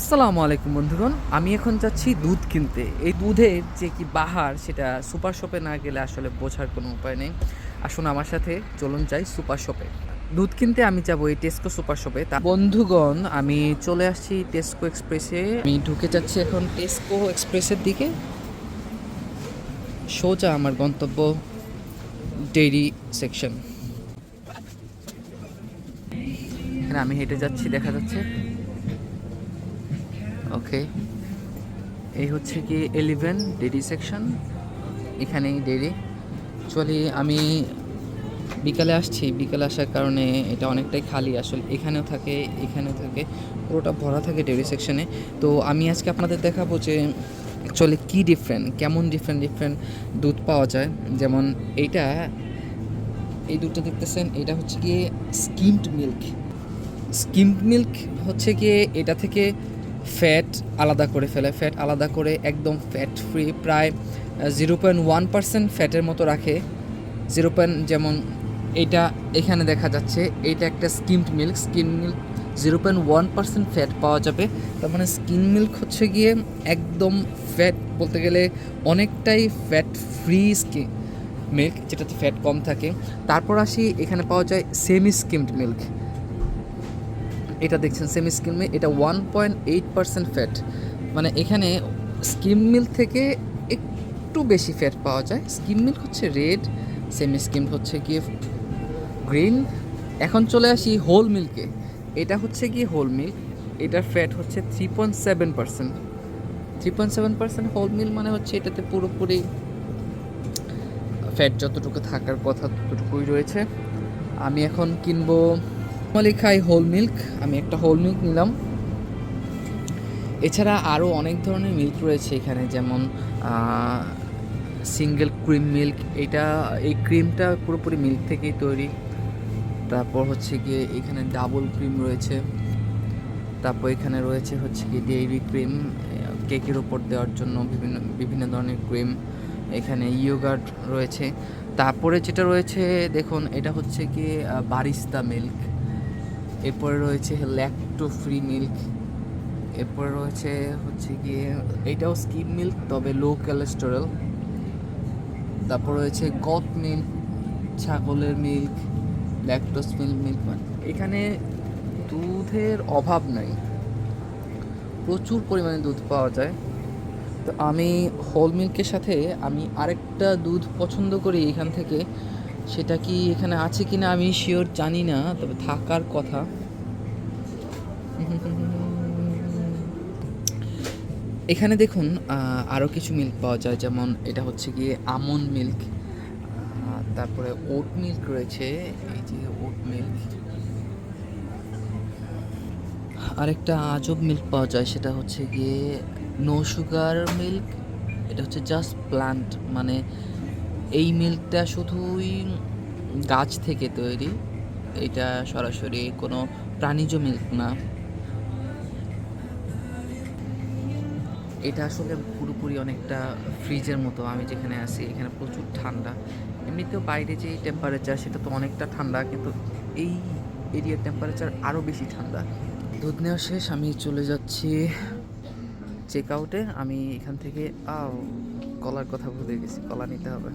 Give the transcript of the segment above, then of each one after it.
আসসালামু আলাইকুম বন্ধুগণ, আমি এখন যাচ্ছি দুধ কিনতে। এই দুধের যে কি বাহার, সেটা সুপার শপে না গেলে আসলে বোঝার কোনো উপায় নেই। আসুন আমার সাথে, চলুন যাই সুপার শপে। দুধ কিনতে আমি যাব এই টেস্কো সুপার শপে। তা বন্ধুগণ, আমি চলে আসছি টেস্কো এক্সপ্রেসে। আমি ঢুকে যাচ্ছি এখন টেস্কো এক্সপ্রেসের দিকে। সোজা আমার গন্তব্য ডেইরি সেকশন। আমি হেঁটে যাচ্ছি, দেখা যাচ্ছে। ওকে এই হচ্ছে কি এলিভেন ডেরি সেকশন এখানেই ডেরি অ্যাকচুয়ালি আমি বিকালে আসছি। বিকালে আসার কারণে এটা অনেকটাই খালি আসলে। এখানেও থাকে এখানেও থাকে। পুরোটা ভরা থাকে ডেরি সেকশনে তো আমি আজকে আপনাদের দেখাবো যে অ্যাকচুয়ালি কী ডিফারেন্ট কেমন ডিফারেন্ট ডিফারেন্ট দুধ পাওয়া যায়। যেমন এইটা, এই দুধটা দেখতেছেন, এটা হচ্ছে গিয়ে স্কিমড মিল্ক স্কিমড মিল্ক হচ্ছে গিয়ে এটা থেকে ফ্যাট আলাদা করে ফেলে। ফ্যাট আলাদা করে একদম ফ্যাট ফ্রি প্রায় জিরো পয়েন্ট ওয়ান পার্সেন্ট ফ্যাটের মতো রাখে। জিরো পয়েন্ট যেমন এইটা এখানে দেখা যাচ্ছে এইটা একটা skimmed milk skim milk zero point one percent fat পাওয়া যাবে। তার মানে স্কিম মিল্ক হচ্ছে গিয়ে একদম ফ্যাট বলতে গেলে অনেকটাই ফ্যাট ফ্রি স্কি মিল্ক যেটাতে ফ্যাট কম থাকে। তারপর আসি, এখানে পাওয়া যায় সেমি স্কিমড মিল্ক এটা দেখছেন সেমি স্কিম মিল এটা one point eight percent fat মানে এখানে স্কিম মিল থেকে একটু বেশি ফ্যাট পাওয়া যায়। স্কিম মিল হচ্ছে রেড সেমি স্কিম হচ্ছে গিয়ে গ্রিন এখন চলে আসি হোল মিল্কে এটা হচ্ছে গিয়ে হোল মিল্ক এটার ফ্যাট হচ্ছে three point seven percent three point seven percent whole milk মানে হচ্ছে এটাতে পুরোপুরি ফ্যাট যতটুকু থাকার কথা ততটুকুই রয়েছে। আমি এখন কিনবো নর্মালি খাই হোল মিল্ক আমি একটা হোল মিল্ক নিলাম। এছাড়া আরও অনেক ধরনের মিল্ক রয়েছে এখানে, যেমন সিঙ্গেল ক্রিম মিল্ক এটা, এই ক্রিমটা পুরোপুরি মিল্ক থেকেই তৈরি। তারপর হচ্ছে গিয়ে এখানে ডাবল ক্রিম রয়েছে। তারপর এখানে রয়েছে হচ্ছে গিয়ে ডেইরি ক্রিম কেকের ওপর দেওয়ার জন্য বিভিন্ন বিভিন্ন ধরনের ক্রিম এখানে ইয়োগার্ট রয়েছে। তারপরে যেটা রয়েছে, দেখুন, এটা হচ্ছে কি বারিস্তা মিল্ক এরপরে রয়েছে ল্যাকটো ফ্রি মিল্ক এরপরে রয়েছে হচ্ছে গিয়ে, এটাও স্কিম মিল্ক তবে লো কোলেস্টেরল তারপর রয়েছে গট মিল্ক ছাগলের মিল্ক ল্যাকটোস মিল্ক মিল্ক মানে। এখানে দুধের অভাব নাই। প্রচুর পরিমাণে দুধ পাওয়া যায়। তো আমি হোল মিল্কের সাথে আমি আরেকটা দুধ পছন্দ করি এখান থেকে। সেটা কি এখানে আছে কি না আমি শিওর জানি না, তবে থাকার কথা। এখানে দেখুন আরও কিছু মিল্ক পাওয়া যায়, যেমন এটা হচ্ছে গিয়ে আমন্ড মিল্ক তারপরে ওট মিল্ক রয়েছে, এই যে ওট মিল্ক আরেকটা আজব মিল্ক পাওয়া যায়, সেটা হচ্ছে গিয়ে নো সুগার মিল্ক এটা হচ্ছে জাস্ট প্লান্ট মানে এই মিল্কটা শুধুই গাছ থেকে তৈরি। এটা সরাসরি কোনো প্রাণীজ মিল্ক না। এটা আসলে পুরোপুরি অনেকটা ফ্রিজের মতো। আমি যেখানে আছি, এখানে প্রচুর ঠান্ডা। এমনিতেও বাইরে যে টেম্পারেচার সেটা তো অনেকটা ঠান্ডা, কিন্তু এই এরিয়ার টেম্পারেচার আরও বেশি ঠান্ডা। দুধ নেওয়া শেষ, আমি চলে যাচ্ছি চেক আউটে আমি এখান থেকে, আও কলার কথা ভুলে গেছি, কলা নিতে হবে।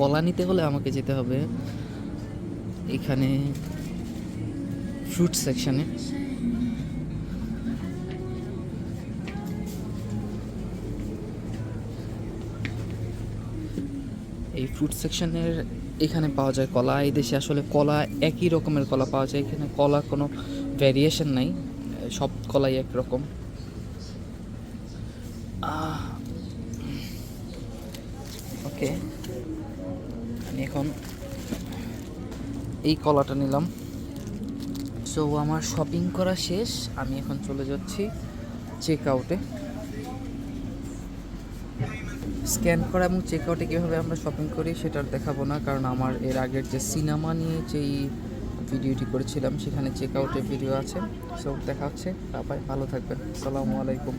কলা নিতে হলে আমাকে যেতে হবে এখানে ফ্রুট সেকশনে এই ফ্রুট সেকশনের এখানে পাওয়া যায় কলা। এই দেশে আসলে কলা একই রকমের কলা পাওয়া যায়, এখানে কলা কোনো ভ্যারিয়েশন নাই, সব কলাই একরকম। ওকে আমি এখন এই কলাটা নিলাম। সো আমার শপিং করা শেষ। আমি এখন চলে যাচ্ছি চেক আউটে স্ক্যান করা এবং চেক আউটে কীভাবে আমরা শপিং করি সেটা আর দেখাবো না, কারণ আমার এর আগের যে সিনেমা নিয়ে যেই ভিডিওটি করেছিলাম, সেখানে চেক আউটের ভিডিও আছে। সো দেখা হচ্ছে। ভালো থাকবেন। আসসালামু আলাইকুম